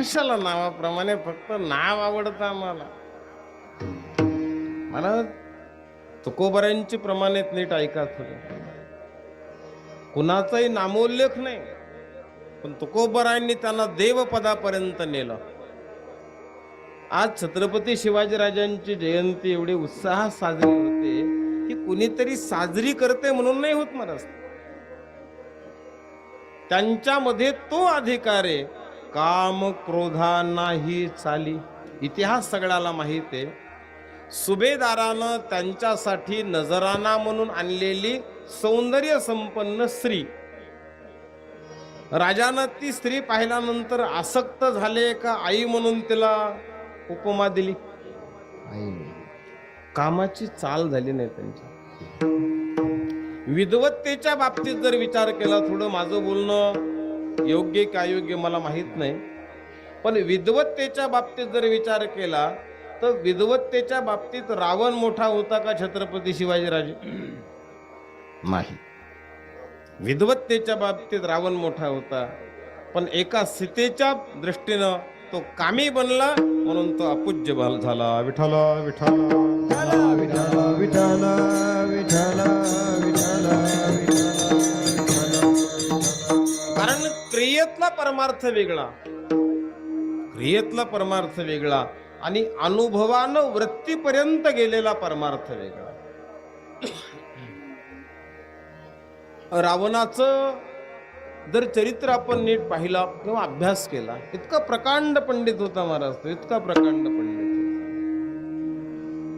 कशाला नावाप्रमाणे फक्त नाव आवडतं आम्हाला? मला तुकोबऱ्यांची प्रमाणेत नीट ऐका थोडे कुणाचाही नामोल्लेख नाही पण तुकोबरायांनी त्यांना देवपदापर्यंत नेलं. आज छत्रपती शिवाजीराजांची जयंती एवढी उत्साहात साजरी होते की कुणीतरी साजरी करते म्हणून नाही होत महाराज. त्यांच्यामध्ये तो अधिकार आहे काम क्रोधा नाही चाली. इतिहास सगळ्याला माहीत आहे. सुभेदारानं त्यांच्यासाठी नजराना म्हणून आणलेली सौंदर्य संपन्न स्त्री. राजानं ती स्त्री पाहिल्यानंतर आसक्त झाले का आई म्हणून तिला उपमा दिली? कामाची चाल झाली नाही त्यांची. विद्वत्तेच्या बाबतीत जर विचार केला थोडं माझं बोलणं योग्य का अयोग्य मला माहीत नाही. पण विद्वत्तेच्या बाबतीत जर विचार केला तर विद्वत्तेच्या बाबतीत रावण मोठा होता का छत्रपती शिवाजीराजे? नाही. विद्वत्तेच्या बाबतीत रावण मोठा होता पण एका सीतेच्या दृष्टीनं तो कामी बनला म्हणून तो अपूज्य बाल झाला. विठाला विठाला विठाला विठाला विठाला विठाला क्रियेतला परमार्थ वेगळा. क्रियेतला परमार्थ वेगळा आणि अनुभवानं वृत्तीपर्यंत गेलेला परमार्थ वेगळा. रावणाचं जर चरित्र आपण नीट पाहिला किंवा अभ्यास केला इतका प्रकांड पंडित होता महाराज तो इतका प्रकांड पंडित होता.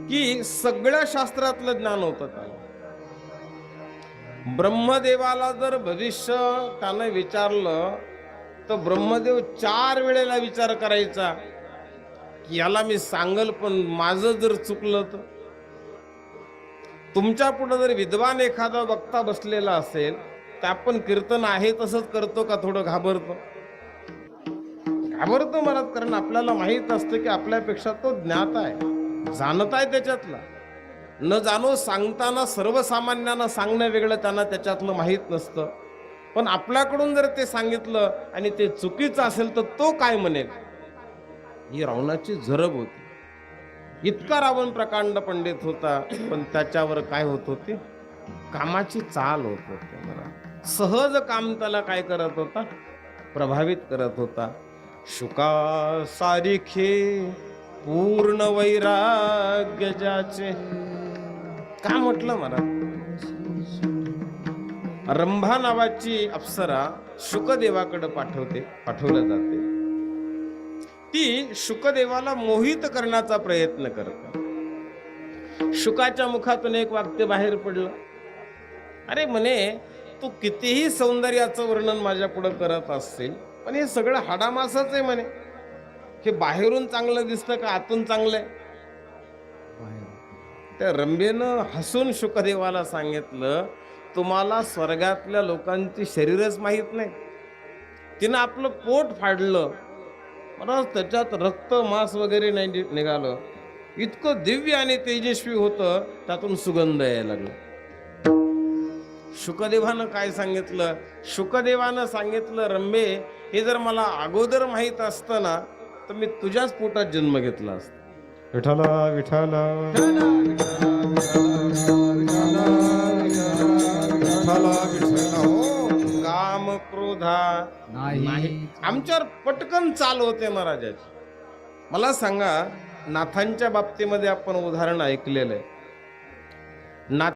की सगळ्या शास्त्रातलं ज्ञान होतं त्याला. ब्रह्मदेवाला जर भविष्य त्यानं विचारलं तर ब्रह्मदेव चार वेळेला विचार करायचा की याला मी सांगल पण माझं जर चुकलं तर? तुमच्यापुढे जर विद्वान एखादा वक्ता बसलेला असेल तर आपण कीर्तन आहे तसंच करतो का थोडं घाबरतो? घाबरतो मला कारण आपल्याला माहीत असतं की आपल्यापेक्षा तो ज्ञात आहे जाणत आहे त्याच्यातला. न जाणो सांगताना सर्वसामान्यांना सांगणं वेगळं त्यांना त्याच्यातलं माहीत नसतं. पण आपल्याकडून जर ते सांगितलं आणि ते चुकीचं असेल तर तो काय म्हणेल? ही रावणाची झरब होती. इतका रावण प्रकांड पंडित होता पण त्याच्यावर काय होत होती? कामाची चाल होत होती बरं. सहज काम त्याला काय करत होता? प्रभावित करत होता. शुका सारिखे पूर्ण वैराग्य ज्याचे. का म्हटलं मला? रंभा नावाची अप्सरा शुकदेवाकडे पाठवते पाठवल्या जाते. ती शुकदेवाला मोहित करण्याचा प्रयत्न करते. शुकाच्या मुखातून एक वाक्य बाहेर पडलं. अरे म्हणे तू कितीही सौंदर्याचं वर्णन माझ्या पुढे करत असतील पण हे सगळं हाडामासाच आहे म्हणे. हे बाहेरून चांगलं दिसतं का आतून चांगलं आहे? त्या रंभेनं हसून शुकदेवाला सांगितलं तुम्हाला स्वर्गातल्या लोकांची शरीरच माहीत नाही. तिनं आपलं पोट फाडलं. परत त्याच्यात रक्त मांस वगैरे नाही निघालं. इतकं दिव्य आणि तेजस्वी होतं त्यातून सुगंध यायला लागला. शुकदेवानं काय सांगितलं? शुकदेवानं सांगितलं रंबे हे जर मला अगोदर माहीत असतं ना तर मी तुझ्याच पोटात जन्म घेतला असता. विठाला विठाला विठाला का नाही. आमच्यावर पटकन चाल होते महाराजाची. मला सांगा नाथांच्या बाबतीमध्ये आपण उदाहरण ऐकलेलं आहे. नाथ